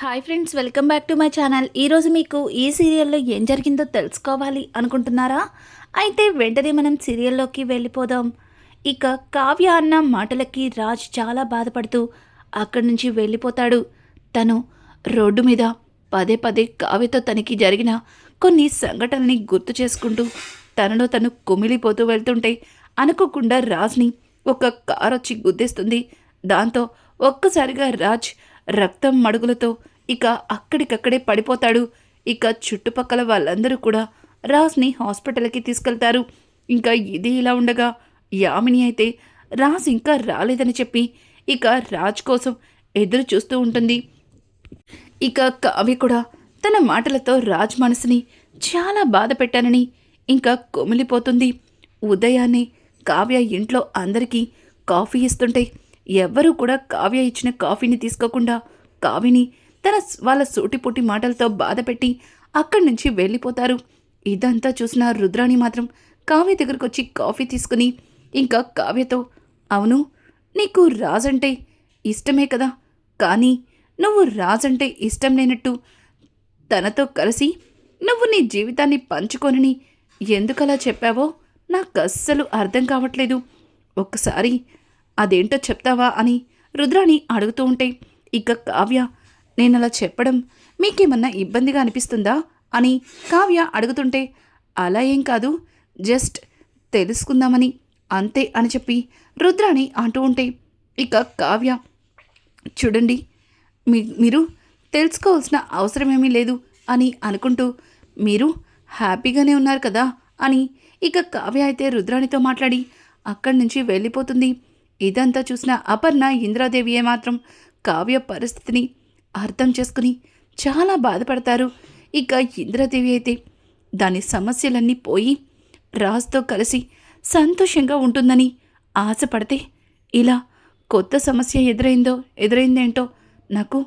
Hi friends welcome back to my channel ఈరోజు మీకు ఈ సీరియల్లో ఏం జరిగిందో తెలుసుకోవాలి అనుకుంటున్నారా? అయితే వెంటనే మనం సీరియల్లోకి వెళ్ళిపోదాం. ఇక కావ్య అన్న మాటలకి రాజ్ చాలా బాధపడుతూ అక్కడి నుంచి వెళ్ళిపోతాడు. తను రోడ్డు మీద పదే పదే కావ్యతో తనకి జరిగిన కొన్ని సంఘటనల్ని గుర్తు చేసుకుంటూ తనలో తను కుమిలిపోతూ వెళ్తుంటే అనుకోకుండా రాజ్ని ఒక కారు వచ్చి గుద్దేస్తుంది. దాంతో ఒక్కసారిగా రాజ్ రక్తం మడుగులతో ఇక అక్కడికక్కడే పడిపోతాడు. ఇక చుట్టుపక్కల వాళ్ళందరూ కూడా రాజ్ని హాస్పిటల్కి తీసుకెళ్తారు. ఇంకా ఇది ఇలా ఉండగా యామిని అయితే రాజ్ ఇంకా రాలేదని చెప్పి ఇక రాజ్ కోసం ఎదురు చూస్తూ ఉంటుంది. ఇక కావ్య కూడా తన మాటలతో రాజ్ మనసుని చాలా బాధ పెట్టానని ఇంకా కొమిలిపోతుంది. ఉదయాన్నే కావ్య ఇంట్లో అందరికీ కాఫీ ఇస్తుంటే ఎవ్వరూ కూడా కావ్య ఇచ్చిన కాఫీని తీసుకోకుండా కావ్యని తన వాళ్ళ సూటిపుట్టి మాటలతో బాధపెట్టి అక్కడి నుంచి వెళ్ళిపోతారు. ఇదంతా చూసిన రుద్రాణి మాత్రం కావ్య దగ్గరకు వచ్చి కాఫీ తీసుకుని ఇంకా కావ్యతో అవును నీకు రాజంటే ఇష్టమే కదా కానీ నువ్వు రాజంటే ఇష్టం లేనట్టు తనతో కలిసి నువ్వు నీ జీవితాన్ని పంచుకొనని ఎందుకలా చెప్పావో నాకు అస్సలు అర్థం కావట్లేదు. ఒక్కసారి అదేంటో చెప్తావా అని రుద్రాణి అడుగుతూ ఉంటే ఇక కావ్య నేను అలా చెప్పడం మీకేమన్నా ఇబ్బందిగా అనిపిస్తుందా అని కావ్య అడుగుతుంటే అలా ఏం కాదు జస్ట్ తెలుసుకుందామని అంతే అని చెప్పి రుద్రాణి అంటూ ఉంటే ఇక కావ్య చూడండి మీ మీరు తెలుసుకోవాల్సిన అవసరమేమీ లేదు అని అనుకుంటూ మీరు హ్యాపీగానే ఉన్నారు కదా అని ఇక కావ్య అయితే రుద్రాణితో మాట్లాడి అక్కడి నుంచి వెళ్ళిపోతుంది. ఇదంతా చూసిన అపర్ణ ఇంద్రాదేవి మాత్రం కావ్య పరిస్థితిని అర్థం చేసుకుని చాలా బాధపడతారు. ఇక ఇంద్రాదేవి అయితే దాని సమస్యలన్నీ పోయి రాజుతో కలిసి సంతోషంగా ఉంటుందని ఆశపడితే ఇలా కొత్త సమస్య ఎదురైందో ఎదురైందేంటో నాకు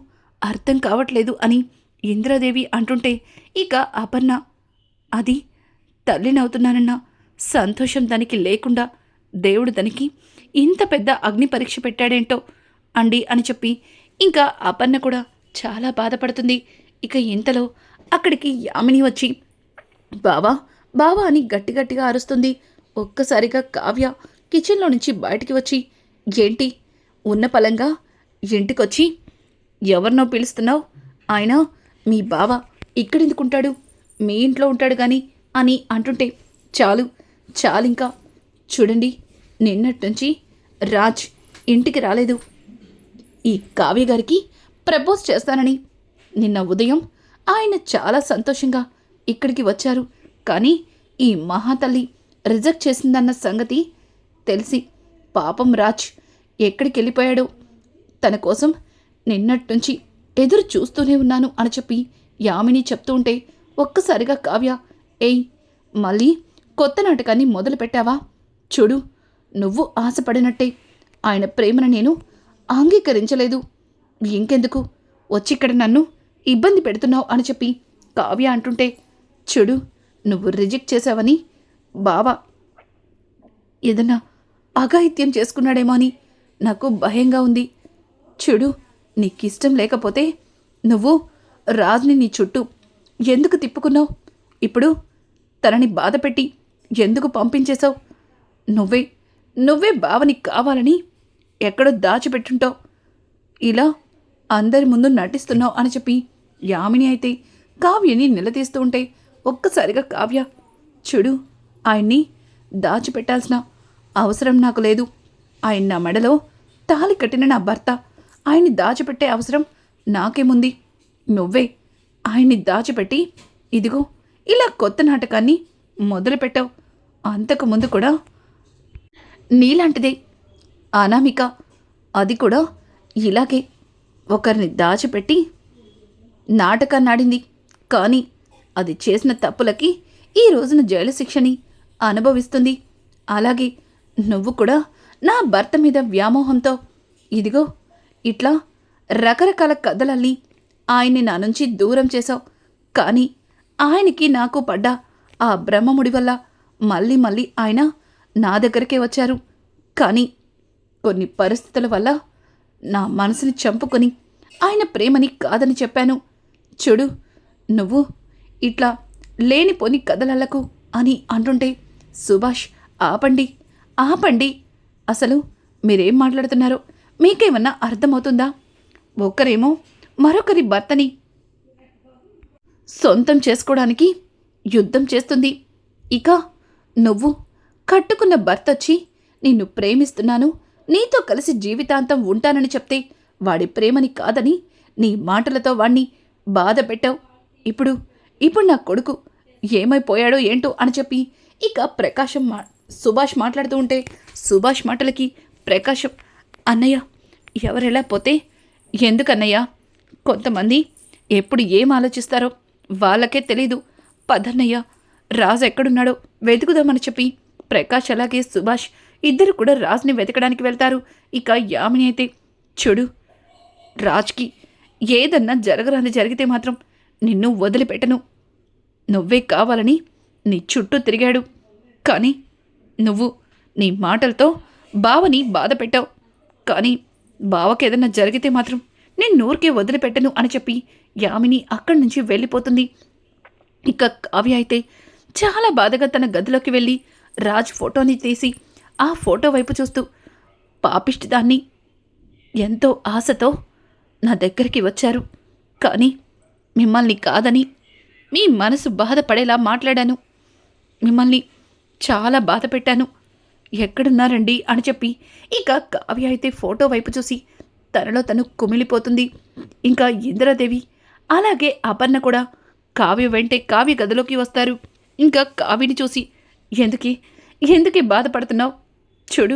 అర్థం కావట్లేదు అని ఇంద్రాదేవి అంటుంటే ఇక అపర్ణ అది తల్లినవుతున్నానన్న సంతోషం దానికి లేకుండా దేవుడు దానికి ఇంత పెద్ద అగ్ని పరీక్ష పెట్టాడేంటో? అండి అని చెప్పి ఇంకా అపర్ణ కూడా చాలా బాధపడుతుంది. ఇక ఇంతలో అక్కడికి యామిని వచ్చి బావా బావా అని గట్టి గట్టిగా అరుస్తుంది. ఒక్కసారిగా కావ్య కిచెన్లో నుంచి బయటికి వచ్చి ఏంటి? ఉన్న పలంగా ఇంటికొచ్చి ఎవరినో పిలుస్తున్నావు? ఆయన మీ బావ ఇక్కడెందుకుంటాడు? మీ ఇంట్లో ఉంటాడు కానీ అని అంటుంటే చాలు చాలింకా. చూడండి నిన్నటి నుంచి రాజ్ ఇంటికి రాలేదు. ఈ కావ్య గారికి ప్రపోజ్ చేస్తానని నిన్న ఉదయం ఆయన చాలా సంతోషంగా ఇక్కడికి వచ్చారు. కానీ ఈ మహాతల్లి రిజెక్ట్ చేసిందన్న సంగతి తెలిసి పాపం రాజ్ ఎక్కడికి వెళ్ళిపోయాడో తన కోసం నిన్నటి నుంచి ఎదురు చూస్తూనే ఉన్నాను అని చెప్పి యామిని చెప్తూ ఉంటే ఒక్కసారిగా కావ్య ఏయ్ మళ్ళీ కొత్త నాటకాన్ని మొదలు పెట్టావా చూడు నువ్వు ఆశపడినట్టే. ఆయన ప్రేమను నేను అంగీకరించలేదు. ఇంకెందుకు? వచ్చి ఇక్కడ నన్ను ఇబ్బంది పెడుతున్నావు అని చెప్పి కావ్య అంటుంటే చెడు నువ్వు రిజెక్ట్ చేసావని బావా ఏదన్నా అఘాయిత్యం చేసుకున్నాడేమో అని నాకు భయంగా ఉంది. చూడు నీకిష్టం లేకపోతే నువ్వు రాజుని నీ చుట్టూ ఎందుకు తిప్పుకున్నావు? ఇప్పుడు తనని బాధపెట్టి ఎందుకు పంపించేశావు? నువ్వే నువ్వే భావని కావాలని ఎక్కడో దాచిపెట్టుంటావు. ఇలా అందరి ముందు నటిస్తున్నావు అని చెప్పి యామిని అయితే కావ్యని నిలదీస్తూ ఉంటే ఒక్కసారిగా కావ్య చూడు ఆయన్ని దాచిపెట్టాల్సిన అవసరం నాకు లేదు. ఆయన నా మెడలో తాళి కట్టిన నా భర్త. ఆయన్ని దాచిపెట్టే అవసరం నాకేముంది? నువ్వే ఆయన్ని దాచిపెట్టి ఇదిగో ఇలా కొత్త నాటకాన్ని మొదలుపెట్టావు. అంతకుముందు కూడా నీలాంటిదే. అనామిక అది కూడా ఇలాగే. ఒకరిని దాచిపెట్టి నాటకాన్నాడింది కానీ అది చేసిన తప్పులకి ఈ రోజున జైలు శిక్షని అనుభవిస్తుంది. అలాగే నువ్వు కూడా నా భర్త మీద వ్యామోహంతో ఇదిగో ఇట్లా రకరకాల కథలల్లి ఆయన్ని నా నుంచి దూరం చేశావు. కానీ ఆయనకి నాకు పడ్డ ఆ బ్రహ్మముడి వల్ల మళ్ళీ మళ్ళీ ఆయన నా దగ్గరకే వచ్చారు. కానీ కొన్ని పరిస్థితుల వల్ల నా మనసుని చంపుకొని ఆయన ప్రేమని కాదని చెప్పాను. చూడు నువ్వు ఇట్లా లేనిపోని కథలలకు అని అంటుంటే సుభాష్ ఆపండి ఆపండి. అసలు మీరేం మాట్లాడుతున్నారో? మీకేమన్నా అర్థమవుతుందా? ఒకరేమో మరొకరి భర్తని సొంతం చేసుకోవడానికి యుద్ధం చేస్తుంది. ఇక నువ్వు కట్టుకున్న భర్త వచ్చి నిన్ను ప్రేమిస్తున్నాను. నీతో కలిసి జీవితాంతం ఉంటానని చెప్తే వాడి ప్రేమని కాదని నీ మాటలతో వాణ్ణి బాధ పెట్టావు. ఇప్పుడు ఇప్పుడు నా కొడుకు ఏమైపోయాడో ఏంటో అని చెప్పి ఇక ప్రకాశం మా సుభాష్ మాట్లాడుతూ ఉంటే సుభాష్ మాటలకి ప్రకాశం అన్నయ్య ఎవరెలా పోతే? ఎందుకన్నయ్య? కొంతమంది ఎప్పుడు ఏం ఆలోచిస్తారో వాళ్ళకే తెలీదు. పదన్నయ్య రాజు ఎక్కడున్నాడో వెతుకుదామని చెప్పి ప్రకాష్ అలాగే సుభాష్ ఇద్దరు కూడా రాజ్ని వెతకడానికి వెళ్తారు. ఇక యామిని అయితే చెడు రాజ్కి ఏదన్నా జరగరాని జరిగితే మాత్రం నిన్ను వదిలిపెట్టను. నువ్వే కావాలని నీ చుట్టూ తిరిగాడు. కానీ నువ్వు నీ మాటలతో బావని బాధ పెట్టావు. కానీ బావకి ఏదన్నా జరిగితే మాత్రం నేను నూరికే వదిలిపెట్టను అని చెప్పి యామిని అక్కడి నుంచి వెళ్ళిపోతుంది. ఇక కావ్య అయితే చాలా బాధగా తన గదిలోకి వెళ్ళి రాజ్ ఫోటోని తీసి ఆ ఫోటో వైపు చూస్తూ పాపిష్టి దాన్ని ఎంతో ఆశతో నా దగ్గరికి వచ్చారు. కానీ మిమ్మల్ని కాదని మీ మనసు బాధపడేలా మాట్లాడాను. మిమ్మల్ని చాలా బాధ పెట్టాను. ఎక్కడున్నారండి? అని చెప్పి ఇక కావ్య అయితే ఫోటో వైపు చూసి తనలో తను కుమిలిపోతుంది. ఇంకా ఇందిరాదేవి అలాగే అపర్ణ కూడా. కావ్య వెంటే కావ్య గదిలోకి వస్తారు. ఇంకా కావ్యని చూసి ఎందుకి? ఎందుకే బాధపడుతున్నావు? చూడు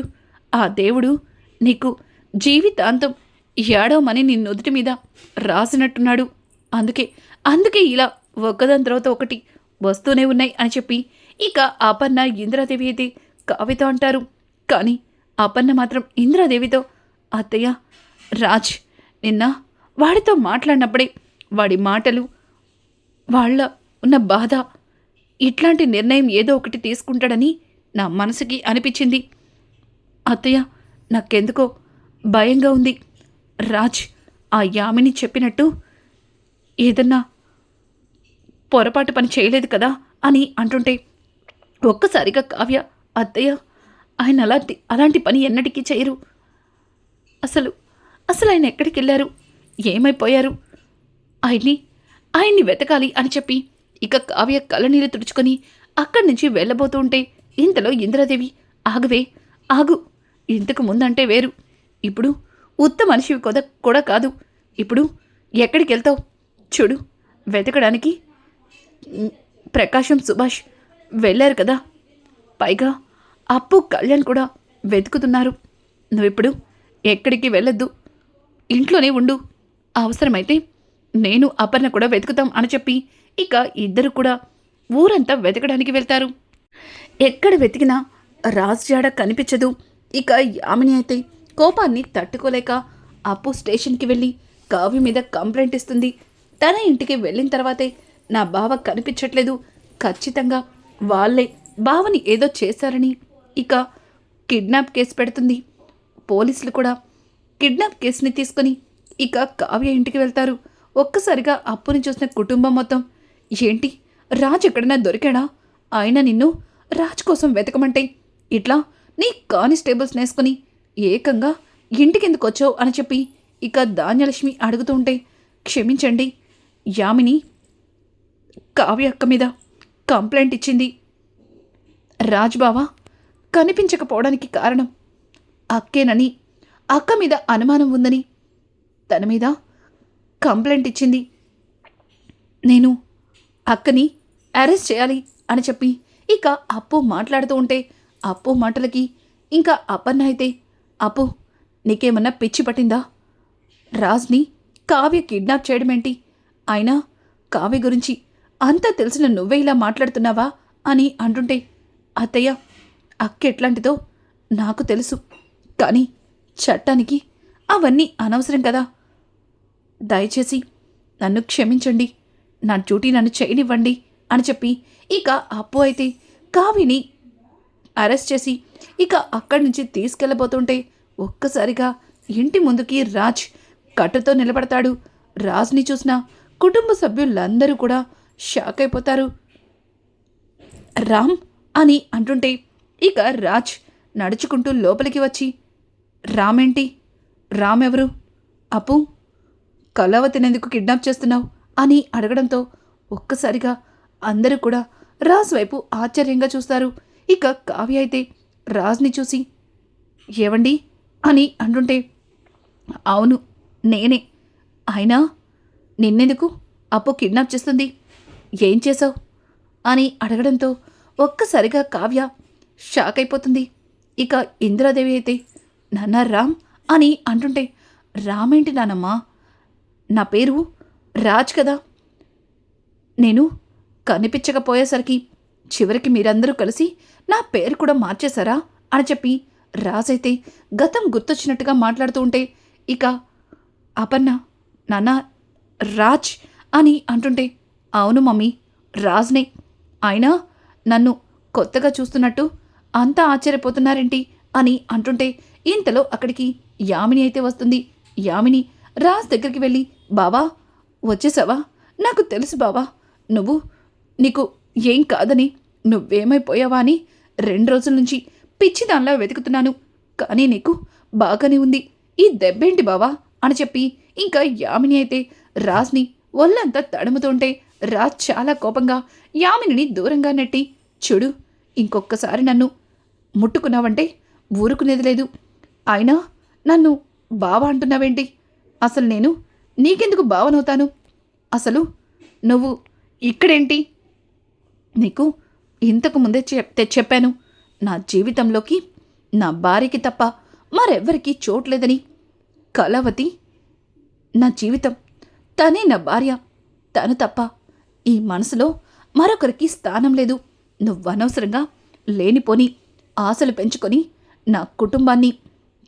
ఆ దేవుడు నీకు జీవితాంతం ఏడవమని నీ నుదుటి మీద రాసినట్టున్నాడు. అందుకే అందుకే ఇలా ఒక్కదాని తర్వాత ఒకటి వస్తూనే ఉన్నాయి అని చెప్పి ఇక అపర్ణ ఇంద్రాదేవి అయితే కవిత అంటారు. కానీ అపర్ణ మాత్రం ఇంద్రాదేవితో అత్తయ్య రాజ్ నిన్న వాడితో మాట్లాడినప్పుడే వాడి మాటలు వాళ్ళ ఉన్న బాధ ఇట్లాంటి నిర్ణయం ఏదో ఒకటి తీసుకుంటాడని నా మనసుకి అనిపించింది. అత్తయ్య నాకెందుకో భయంగా ఉంది. రాజ్ ఆ యామిని చెప్పినట్టు ఏదన్నా పొరపాటు పని చేయలేదు కదా అని అంటుంటే ఒక్కసారిగా కావ్య అత్తయ్య ఆయన అలాంటి అలాంటి పని ఎన్నటికీ చేయరు. అసలు అసలు ఆయన ఎక్కడికి వెళ్ళారు ఏమైపోయారు? ఆయన్ని ఆయన్ని వెతకాలి అని చెప్పి ఇక కావ్య కళ్ళనీరు తుడుచుకొని అక్కడి నుంచి వెళ్ళబోతూ ఉంటే ఇంతలో ఇంద్రాదేవి ఆగువే ఆగు. ఇంతకు ముందంటే వేరు. ఇప్పుడు ఉత్త మనిషివి కొద కూడా కాదు. ఇప్పుడు ఎక్కడికి వెళ్తావు? చూడు వెతకడానికి ప్రకాశం సుభాష్ వెళ్ళారు కదా. పైగా అప్పు కళ్యాణ్ కూడా వెతుకుతున్నారు. నువ్విప్పుడు ఎక్కడికి వెళ్ళొద్దు. ఇంట్లోనే ఉండు. అవసరమైతే నేను అపర్ణ కూడా వెతుకుతాం అని చెప్పి ఇక ఇద్దరు కూడా ఊరంతా వెతకడానికి వెళ్తారు. ఎక్కడ వెతికినా రాజ్ జాడ కనిపించదు. ఇక యామిని అయితే కోపాన్ని తట్టుకోలేక అప్పు స్టేషన్కి వెళ్ళి కావ్య మీద కంప్లైంట్ ఇస్తుంది. తన ఇంటికి వెళ్ళిన తర్వాతే నా బావ కనిపించట్లేదు. ఖచ్చితంగా వాళ్ళే బావని ఏదో చేశారని ఇక కిడ్నాప్ కేసు పెడుతుంది. పోలీసులు కూడా కిడ్నాప్ కేసుని తీసుకొని ఇక కావ్య ఇంటికి వెళ్తారు. ఒక్కసారిగా అప్పుని చూసిన కుటుంబం మొత్తం ఏంటి రాజ్ ఎక్కడైనా దొరికాడా? ఆయన నిన్ను రాజ్ కోసం వెతకమంటే ఇట్లా నీ కానిస్టేబుల్స్ నేసుకుని ఏకంగా ఇంటికెందుకు వచ్చావు అని చెప్పి ఇక ధాన్యలక్ష్మి అడుగుతూ ఉంటే క్షమించండి యామిని కావ్య అక్క మీద కంప్లైంట్ ఇచ్చింది. రాజ్బావా కనిపించకపోవడానికి కారణం అక్కేనని అక్క మీద అనుమానం ఉందని తన మీద కంప్లైంట్ ఇచ్చింది. నేను అక్కని అరెస్ట్ చేయాలి అని చెప్పి ఇక అప్పు మాట్లాడుతూ ఉంటే అప్పు మాటలకి ఇంకా అపర్ణ అయితే అప్పు నీకేమన్నా పిచ్చి పట్టిందా? రాజ్ని కావ్య కిడ్నాప్ చేయడమేంటి? అయినా కావ్య గురించి అంతా తెలిసిన నువ్వే ఇలా మాట్లాడుతున్నావా? అని అంటుంటే అత్తయ్య అక్క ఎట్లాంటిదో నాకు తెలుసు కానీ చట్టానికి అవన్నీ అనవసరం కదా. దయచేసి నన్ను క్షమించండి. నా డ్యూటీ నన్ను చేయనివ్వండి అని చెప్పి ఇక అప్పు అయితే కావిని అరెస్ట్ చేసి ఇక అక్కడి నుంచి తీసుకెళ్ళబోతుంటే ఒక్కసారిగా ఇంటి ముందుకి రాజ్ కట్టుతో నిలబడతాడు. రాజ్ని చూసిన కుటుంబ సభ్యులందరూ కూడా షాక్ అయిపోతారు. రామ్ అని అంటుంటే ఇక రాజ్ నడుచుకుంటూ లోపలికి వచ్చి రామేంటి? రామ్ ఎవరు? అప్పు? కళావతినెందుకు కిడ్నాప్ చేస్తున్నావు? అని అడగడంతో ఒక్కసారిగా అందరూ కూడా రాజ్ వైపు ఆశ్చర్యంగా చూస్తారు. ఇక కావ్య అయితే రాజ్ని చూసి ఏవండి? అని అంటుంటే అవును నేనే. అయినా నిన్నెందుకు అప్పు కిడ్నాప్ చేస్తుంది? ఏం చేసావు అని అడగడంతో ఒక్కసారిగా కావ్య షాక్ అయిపోతుంది. ఇక ఇందిరాదేవి అయితే నాన్న రామ్ అని అంటుంటే రామేంటి నానమ్మా? నా పేరు రాజ్ కదా? నేను కనిపించకపోయేసరికి చివరికి మీరందరూ కలిసి నా పేరు కూడా మార్చేశారా? అని చెప్పి రాజైతే గతం గుర్తొచ్చినట్టుగా మాట్లాడుతూ ఉంటే ఇక అపర్ణ నాన్న రాజ్ అని అంటుంటే అవును మమ్మీ రాజ్నే. అయినా నన్ను కొత్తగా చూస్తున్నట్టు అంతా ఆశ్చర్యపోతున్నారేంటి అని అంటుంటే ఇంతలో అక్కడికి యామిని అయితే వస్తుంది. యామిని రాజ్ దగ్గరికి వెళ్ళి బావా వచ్చేసావా? నాకు తెలుసు బావా. నువ్వు నీకు ఏం కాదని నువ్వేమైపోయావా అని రెండు రోజుల నుంచి పిచ్చి దానిలా వెతుకుతున్నాను. కానీ నీకు బాగానే ఉంది. ఈ దెబ్బేంటి బావా? అని చెప్పి ఇంకా యామిని అయితే రాజ్ని ఒళ్ళంతా తడుముతుంటే రాజ్ చాలా కోపంగా యామినిని దూరంగా నెట్టి చూడు ఇంకొక్కసారి నన్ను ముట్టుకున్నావంటే ఊరుకునేది లేదు. అయినా నన్ను బావ అంటున్నావేంటి? అసలు నేను నీకెందుకు బావనవుతాను అసలు నువ్వు ఇక్కడేంటి? నీకు ఇంతకు ముందే చెప్తే చెప్పాను. నా జీవితంలోకి నా భార్యకి తప్ప మరెవ్వరికీ చోట్లేదని కళావతి నా జీవితం తనే నా భార్య తను తప్ప ఈ మనసులో మరొకరికి స్థానం లేదు. నువ్వనవసరంగా లేనిపోని ఆశలు పెంచుకొని నా కుటుంబాన్ని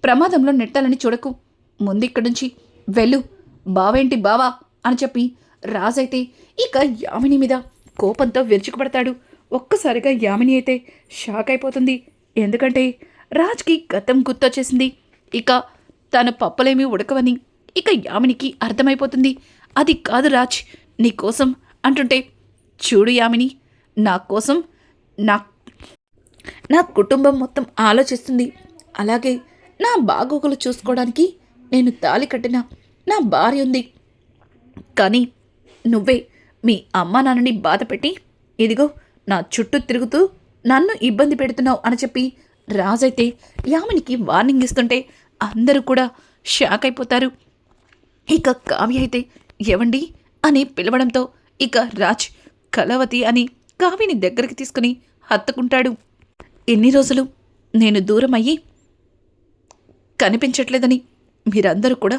ప్రమాదంలో నెట్టాలని చూడకు. ముందిక్కడి నుంచి వెళ్ళు. బావేంటి బావా అని చెప్పి రాజైతే ఇక యామిని మీద కోపంతో విరుచుకుపడతాడు. ఒక్కసారిగా యామిని అయితే షాక్ అయిపోతుంది. ఎందుకంటే రాజ్కి గతం గుర్తొచ్చేసింది. ఇక తన పప్పులేమీ ఉడకవని ఇక యామినికి అర్థమైపోతుంది. అది కాదు రాజ్ నీ కోసం అంటుంటే చూడు యామిని నా కోసం నా నా కుటుంబం మొత్తం ఆలోచిస్తుంది. అలాగే నా బాగోగులు చూసుకోవడానికి నేను తాలి కట్టిన నా భార్య ఉంది. కానీ నువ్వే మీ అమ్మ నాన్నని బాధపెట్టి ఇదిగో నా చుట్టూ తిరుగుతూ నన్ను ఇబ్బంది పెడుతున్నావు అని చెప్పి రాజైతే యామినికి వార్నింగ్ ఇస్తుంటే అందరూ కూడా షాక్ అయిపోతారు. ఇక కావ్య అయితే ఎవండి అని పిలవడంతో ఇక రాజ్ కలవతి అని కావ్యని దగ్గరికి తీసుకుని హత్తుకుంటాడు. ఎన్ని రోజులు నేను దూరం అయ్యి కనిపించట్లేదని మీరందరూ కూడా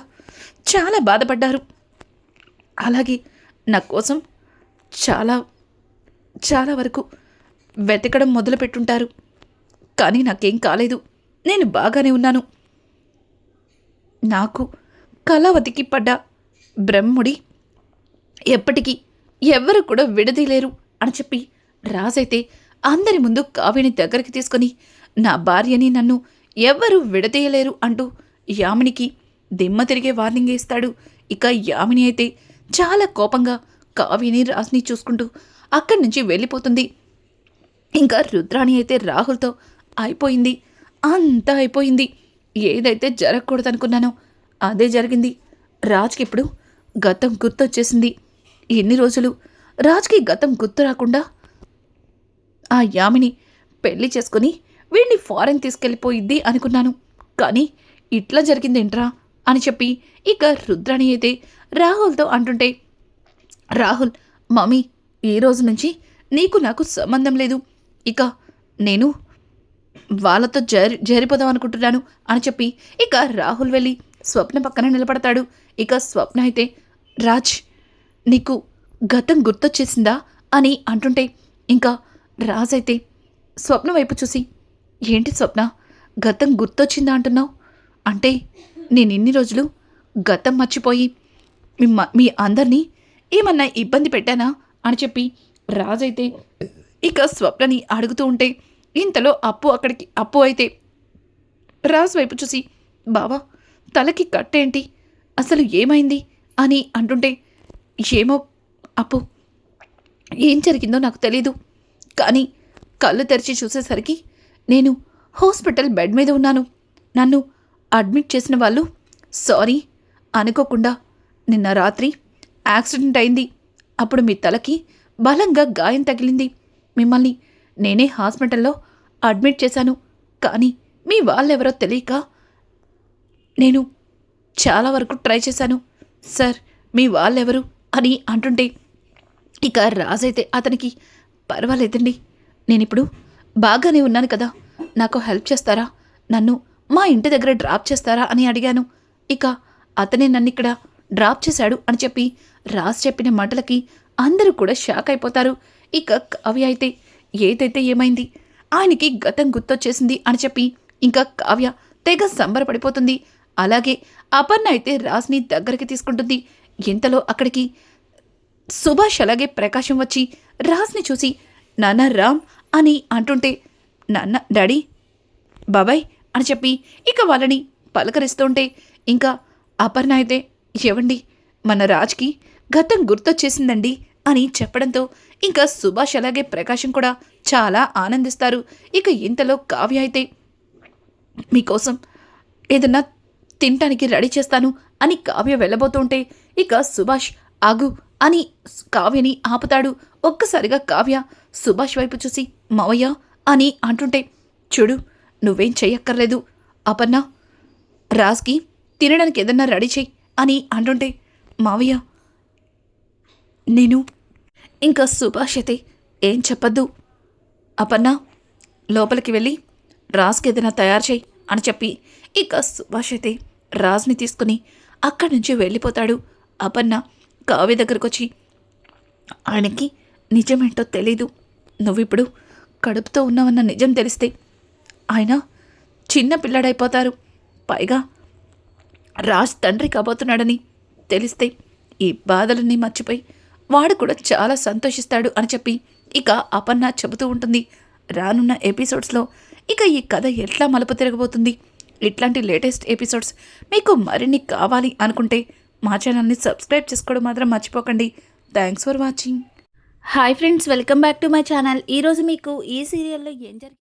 చాలా బాధపడ్డారు. అలాగే నా కోసం చాలా చాలా వరకు వెతకడం మొదలుపెట్టుంటారు. కానీ నాకేం కాలేదు. నేను బాగానే ఉన్నాను. నాకు కళావతికి పడ్డ బ్రహ్ముడి ఎప్పటికీ ఎవ్వరు కూడా విడదీయలేరు అని చెప్పి రాజైతే అందరి ముందు కావ్యని దగ్గరికి తీసుకొని నా భార్యని నన్ను ఎవ్వరూ విడదీయలేరు అంటూ యామినికి దిమ్మ తిరిగే వార్నింగ్ ఇస్తాడు. ఇక యామిని అయితే చాలా కోపంగా కావ్యని రాసిని చూసుకుంటూ అక్కడి నుంచి వెళ్ళిపోతుంది. ఇంకా రుద్రాణి అయితే రాహుల్తో అయిపోయింది. అంతా అయిపోయింది. ఏదైతే జరగకూడదనుకున్నానో అదే జరిగింది. రాజ్కి ఇప్పుడు గతం గుర్తొచ్చేసింది. ఎన్ని రోజులు? రాజ్కి గతం గుర్తు రాకుండా ఆ యామిని పెళ్ళి చేసుకుని వీడిని ఫారెన్ తీసుకెళ్ళిపోయిద్ది అనుకున్నాను. కానీ ఇట్లా జరిగిందేంట్రా? అని చెప్పి ఇక రుద్రాణి అయితే రాహుల్తో అంటుంటే రాహుల్ మమ్మీ ఈ రోజు నుంచి నీకు నాకు సంబంధం లేదు. ఇక నేను వాళ్ళతో జరి జరిపోదాం అనుకుంటున్నాను అని చెప్పి ఇక రాహుల్ వెళ్ళి స్వప్న పక్కన నిలబడతాడు. ఇక స్వప్న అయితే రాజ్ నీకు గతం గుర్తొచ్చేసిందా? అని అంటుంటే ఇంకా రాజ్ అయితే స్వప్న వైపు చూసి ఏంటి స్వప్న? గతం గుర్తొచ్చిందా అంటున్నావు? అంటే నేను ఇన్ని రోజులు గతం మర్చిపోయి మిమ్మ మ- మీ అందరినీ ఏమన్నా ఇబ్బంది పెట్టానా? అని చెప్పి రాజైతే ఇక స్వప్నని అడుగుతూ ఉంటే ఇంతలో అప్పు అక్కడికి అప్పు అయితే రాజు వైపు చూసి బావా తలకి కట్టేంటి? అసలు ఏమైంది? అని అంటుంటే ఏమో అప్పు ఏం జరిగిందో నాకు తెలీదు. కానీ కళ్ళు తెరిచి చూసేసరికి నేను హాస్పిటల్ బెడ్ మీద ఉన్నాను. నన్ను అడ్మిట్ చేసిన వాళ్ళు సారీ అనుకోకుండా నిన్న రాత్రి యాక్సిడెంట్ అయింది. అప్పుడు మీ తలకి బలంగా గాయం తగిలింది. మిమ్మల్ని నేనే హాస్పిటల్లో అడ్మిట్ చేశాను. కానీ మీ వాళ్ళెవరో తెలియక నేను చాలా వరకు ట్రై చేశాను. సార్ మీ వాళ్ళెవరు అని అంటుంటే ఇక రాజైతే అతనికి పర్వాలేదండి. నేనిప్పుడు బాగానే ఉన్నాను కదా. నాకు హెల్ప్ చేస్తారా? నన్ను మా ఇంటి దగ్గర డ్రాప్ చేస్తారా అని అడిగాను. ఇక అతనే నన్ను ఇక్కడ డ్రాప్ చేశాడు అని చెప్పి రాజ్ చెప్పిన మాటలకి అందరూ కూడా షాక్ అయిపోతారు. ఇక కావ్య అయితే ఏదైతే ఏమైంది? ఆయనకి గతం గుర్తొచ్చేసింది అని చెప్పి ఇంకా కావ్య తెగ సంబరపడిపోతుంది. అలాగే అపర్ణ అయితే రాజ్ని దగ్గరికి తీసుకుంటుంది. ఇంతలో అక్కడికి సుభాష్ అలాగే ప్రకాశం వచ్చి రాజ్ని చూసి నాన్న రామ్ అని అంటుంటే నాన్న డాడీ బాబాయ్ అని చెప్పి ఇక వాళ్ళని పలకరిస్తుంటే ఇంకా అపర్ణ అయితే ఏవండి మన రాజ్కి గతం గుర్తొచ్చేసిందండి అని చెప్పడంతో ఇంకా సుభాష్ అలాగే ప్రకాశం కూడా చాలా ఆనందిస్తారు. ఇక ఇంతలో కావ్య అయితే మీకోసం ఏదన్నా తినటానికి రెడీ చేస్తాను అని కావ్య వెళ్ళబోతుంటే ఇక సుభాష్ ఆగు అని కావ్యని ఆపుతాడు. ఒక్కసారిగా కావ్య సుభాష్ వైపు చూసి మావయ్య అని అంటుంటే చూడు నువ్వేం చెయ్యక్కర్లేదు. అపర్ణ రాజ్కి తినడానికి ఏదన్నా రెడీ చెయ్యి అని అంటుంటే మావయ్య నేను ఇంకా సుభాష్ అయితే ఏం చెప్పద్దు. అపర్ణ లోపలికి వెళ్ళి రాజ్కి ఏదైనా తయారు చేయి అని చెప్పి ఇక సుభాష్ అయితే రాజ్ని తీసుకుని అక్కడి నుంచి వెళ్ళిపోతాడు. అపర్ణ కావ్య దగ్గరకు వచ్చి ఆయనకి నిజమేంటో తెలీదు. నువ్విప్పుడు కడుపుతో ఉన్నావన్న నిజం తెలిస్తే ఆయన చిన్న పిల్లడైపోతారు. పైగా రాజ్ తండ్రి కాబోతున్నాడని తెలిస్తే ఈ బాధలన్నీ మర్చిపోయి వాడు కూడా చాలా సంతోషిస్తాడు అని చెప్పి ఇక అపర్ణ చెబుతూ ఉంటుంది. రానున్న ఎపిసోడ్స్లో ఇక ఈ కథ ఎట్లా మలుపు తిరగబోతుంది? ఇట్లాంటి లేటెస్ట్ ఎపిసోడ్స్ మీకు మరిన్ని కావాలి అనుకుంటే మా ఛానల్ని సబ్స్క్రైబ్ చేసుకోవడం మాత్రం మర్చిపోకండి. Thanks for watching. Hi friends welcome back to my channel. ఈరోజు మీకు ఈ సీరియల్లో ఏం జరిగింది